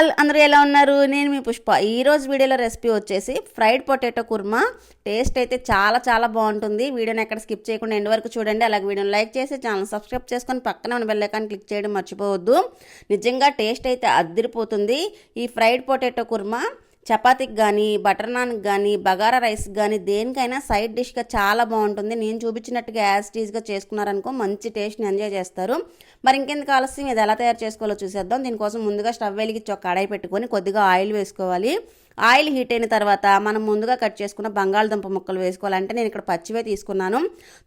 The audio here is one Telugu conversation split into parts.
ఆల్ అందరూ ఎలా ఉన్నారు? నేను మీ పుష్ప. ఈరోజు వీడియోలో రెసిపీ వచ్చేసి ఫ్రైడ్ పొటాటో కుర్మా. టేస్ట్ అయితే చాలా చాలా బాగుంటుంది. వీడియోని ఎక్కడ స్కిప్ చేయకుండా ఎండ్ వరకు చూడండి. అలాగే వీడియోని లైక్ చేసి ఛానల్ సబ్స్క్రైబ్ చేసుకొని పక్కన ఉన్న బెల్ క్లిక్ చేయడం మర్చిపోవద్దు. నిజంగా టేస్ట్ అయితే అదిరిపోతుంది. ఈ ఫ్రైడ్ పొటాటో కుర్మా చపాతీకి కానీ బటర్ నాన్కి కానీ బగారా రైస్కి కానీ దేనికైనా సైడ్ డిష్గా చాలా బాగుంటుంది. నేను చూపించినట్టుగా యాజ్ టీజ్గా చేసుకున్నారనుకో మంచి టేస్ట్ని ఎంజాయ్ చేస్తారు. మరి ఇంకెందుకు ఆలస్యం? ఇది ఎలా తయారు చేసుకోవాలో చూసేద్దాం. దీనికోసం ముందుగా స్టవ్ వెలిగించి ఒక కడాయి పెట్టుకొని కొద్దిగా ఆయిల్ వేసుకోవాలి. ఆయిల్ హీట్ అయిన తర్వాత మనం ముందుగా కట్ చేసుకున్న బంగాళదుంప ముక్కలు వేసుకోవాలంటే నేను ఇక్కడ పచ్చివే తీసుకున్నాను.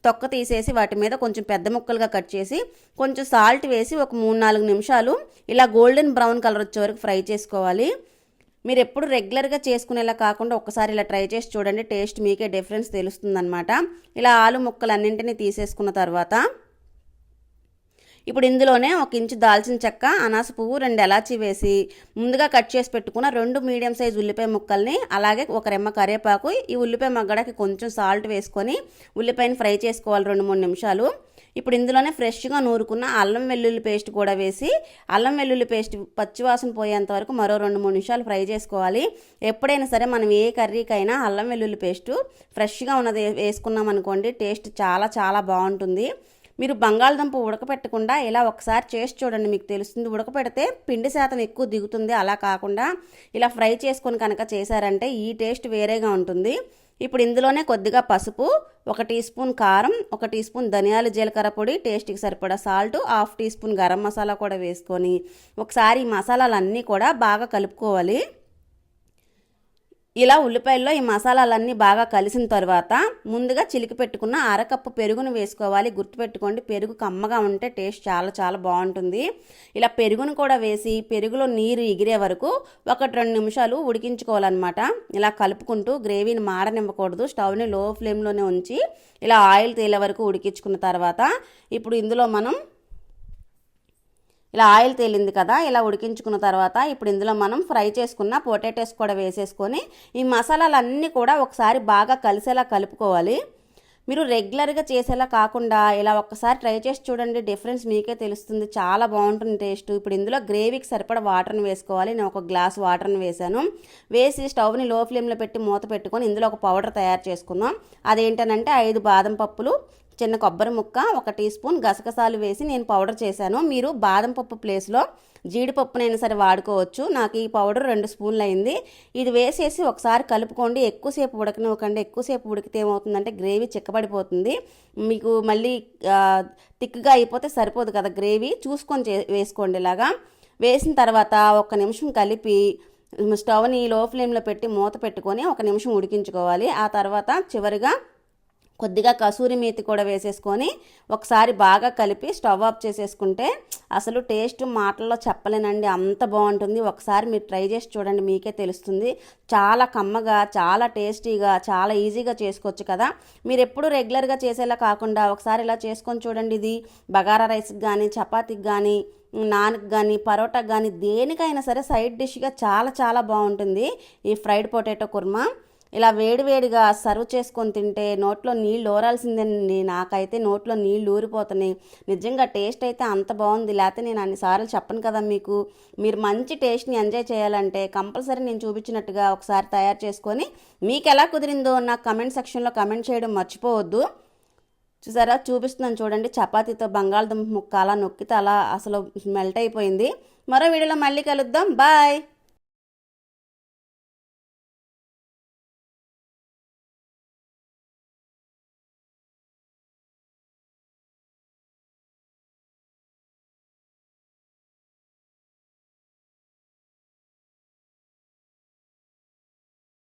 తొక్క తీసేసి వాటి మీద కొంచెం పెద్ద ముక్కలుగా కట్ చేసి కొంచెం సాల్ట్ వేసి ఒక మూడు నాలుగు నిమిషాలు ఇలా గోల్డెన్ బ్రౌన్ కలర్ వచ్చే వరకు ఫ్రై చేసుకోవాలి. మీరు ఎప్పుడు రెగ్యులర్గా చేసుకునేలా కాకుండా ఒకసారి ఇలా ట్రై చేసి చూడండి టేస్ట్ మీకే డిఫరెన్స్ తెలుస్తుందనమాట ఇలా ఆలు ముక్కలు అన్నింటినీ తీసేసుకున్న తర్వాత ఇప్పుడు ఇందులోనే ఒక ఇంచు దాల్చిన చెక్క అనాస పువ్వు రెండు ఎలాచి వేసి ముందుగా కట్ చేసి పెట్టుకున్న రెండు మీడియం సైజ్ ఉల్లిపాయ ముక్కల్ని అలాగే ఒక రెమ్మ కరివేపాకు ఈ ఉల్లిపాయ మగ్గడానికి కొంచెం సాల్ట్ వేసుకొని ఉల్లిపాయని ఫ్రై చేసుకోవాలి రెండు మూడు నిమిషాలు. ఇప్పుడు ఇందులోనే ఫ్రెష్గా నూరుకున్న అల్లం వెల్లుల్లి పేస్ట్ కూడా వేసి అల్లం వెల్లుల్లి పేస్ట్ పచ్చివాసన పోయేంత వరకు మరో రెండు మూడు నిమిషాలు ఫ్రై చేసుకోవాలి. ఎప్పుడైనా సరే మనం ఏ కర్రీకైనా అల్లం వెల్లుల్లి పేస్ట్ ఫ్రెష్గా ఉన్నది వేసుకున్నాం అనుకోండి టేస్ట్ చాలా చాలా బాగుంటుంది. మీరు బంగాళదుంప ఉడకపెట్టకుండా ఇలా ఒకసారి చేసి చూడండి. మీకు తెలుస్తుంది ఉడకపెడితే పిండి శాతం ఎక్కువ దిగుతుంది. అలా కాకుండా ఇలా ఫ్రై చేసుకొని కనుక చేశారంటే ఈ టేస్ట్ వేరేగా ఉంటుంది. ఇప్పుడు ఇందులోనే కొద్దిగా పసుపు ఒక టీ స్పూన్ కారం ఒక టీ స్పూన్ ధనియాల జీలకర్ర పొడి టేస్ట్కి సరిపడా salt half teaspoon garam masala కూడా వేసుకొని ఒకసారి ఈ మసాలాలన్నీ కూడా బాగా కలుపుకోవాలి. ఇలా ఉల్లిపాయల్లో ఈ మసాలాలన్నీ బాగా కలిసిన తర్వాత ముందుగా చిలికి పెట్టుకున్న అరకప్పు పెరుగును వేసుకోవాలి. గుర్తుపెట్టుకోండి పెరుగు కమ్మగా ఉంటే టేస్ట్ చాలా చాలా బాగుంటుంది. ఇలా పెరుగును కూడా వేసి పెరుగులో నీరు ఎగిరే వరకు ఒకటి రెండు నిమిషాలు ఉడికించుకోవాలన్నమాట. ఇలా కలుపుకుంటూ గ్రేవీని మాడనివ్వకూడదు స్టవ్ని లో ఫ్లేమ్లోనే ఉంచి ఇలా ఆయిల్ తేలే వరకు ఉడికించుకున్న తర్వాత ఇప్పుడు ఇందులో మనం ఇలా ఆయిల్ తేలింది కదా ఇలా ఉడికించుకున్న తర్వాత ఇప్పుడు ఇందులో మనం ఫ్రై చేసుకున్న పొటాటోస్ కూడా వేసేసుకొని ఈ మసాలాలన్నీ కూడా ఒకసారి బాగా కలిసేలా కలుపుకోవాలి. మీరు రెగ్యులర్గా చేసేలా కాకుండా ఇలా ఒక్కసారి ట్రై చేసి చూడండి డిఫరెన్స్ మీకే తెలుస్తుంది. చాలా బాగుంటుంది టేస్ట్. ఇప్పుడు ఇందులో గ్రేవీకి సరిపడ వాటర్ని వేసుకోవాలి. నేను ఒక గ్లాస్ వాటర్ని వేసాను. వేసి స్టవ్ని లో ఫ్లేమ్లో పెట్టి మూత పెట్టుకొని ఇందులో ఒక పౌడర్ తయారు చేసుకుందాం. అదేంటనంటే ఐదు బాదం పప్పులు చిన్న కొబ్బరి ముక్క ఒక టీ స్పూన్ గసగసాలు వేసి నేను పౌడర్ చేశాను. మీరు బాదం పప్పు ప్లేస్లో జీడిపప్పునైనా సరే వాడుకోవచ్చు. నాకు ఈ పౌడర్ రెండు స్పూన్లు అయింది. ఇది వేసేసి ఒకసారి కలుపుకోండి. ఎక్కువసేపు ఉడకనివ్వకండి. ఎక్కువసేపు ఉడికితే ఏమవుతుందంటే గ్రేవీ చిక్కబడిపోతుంది. మీకు మళ్ళీ థిక్గా అయిపోతే సరిపోదు కదా గ్రేవీ. చూసుకొని చే వేసుకోండి ఇలాగా. వేసిన తర్వాత ఒక నిమిషం కలిపి స్టవ్ని లో ఫ్లేమ్లో పెట్టి మూత పెట్టుకొని ఒక నిమిషం ఉడికించుకోవాలి. ఆ తర్వాత చివరిగా కొద్దిగా కసూరి మేతి కూడా వేసేసుకొని ఒకసారి బాగా కలిపి స్టవ్ ఆఫ్ చేసేసుకుంటే అసలు టేస్ట్ మాటల్లో చెప్పలేనండి. అంత బాగుంటుంది. ఒకసారి మీరు ట్రై చేసి చూడండి. మీకే తెలుస్తుంది. చాలా కమ్మగా చాలా టేస్టీగా చాలా ఈజీగా చేసుకోవచ్చు కదా. మీరు ఎప్పుడు రెగ్యులర్గా చేసేలా కాకుండా ఒకసారి ఇలా చేసుకొని చూడండి ఇది. బగారా రైస్కి కానీ చపాతీకి కానీ నాన్కి కానీ పరోటాకి కానీ దేనికైనా సరే సైడ్ డిష్గా చాలా చాలా బాగుంటుంది. ఈ ఫ్రైడ్ పొటాటో కుర్మా. ఇలా వేడివేడిగా సర్వ్ చేసుకొని తింటే నోట్లో నీళ్ళు ఊరాల్సిందేనండి నాకైతే నోట్లో నీళ్ళు ఊరిపోతున్నాయి. నిజంగా టేస్ట్ అయితే అంత బాగుంది. లేకపోతే నేను అన్నిసార్లు చెప్పను కదా మీకు. మీరు మంచి టేస్ట్ని ఎంజాయ్ చేయాలంటే కంపల్సరీ నేను చూపించినట్టుగా ఒకసారి తయారు చేసుకొని మీకు ఎలా కుదిరిందో నాకు కమెంట్ సెక్షన్లో కమెంట్ చేయడం మర్చిపోవద్దు. చూసారా? చూపిస్తున్నాను చూడండి. చపాతీతో బంగాళదుంప ముక్క అలా నొక్కితే అలా అసలు మెల్ట్ అయిపోయింది. మరో వీడియోలో మళ్ళీ కలుద్దాం. బాయ్!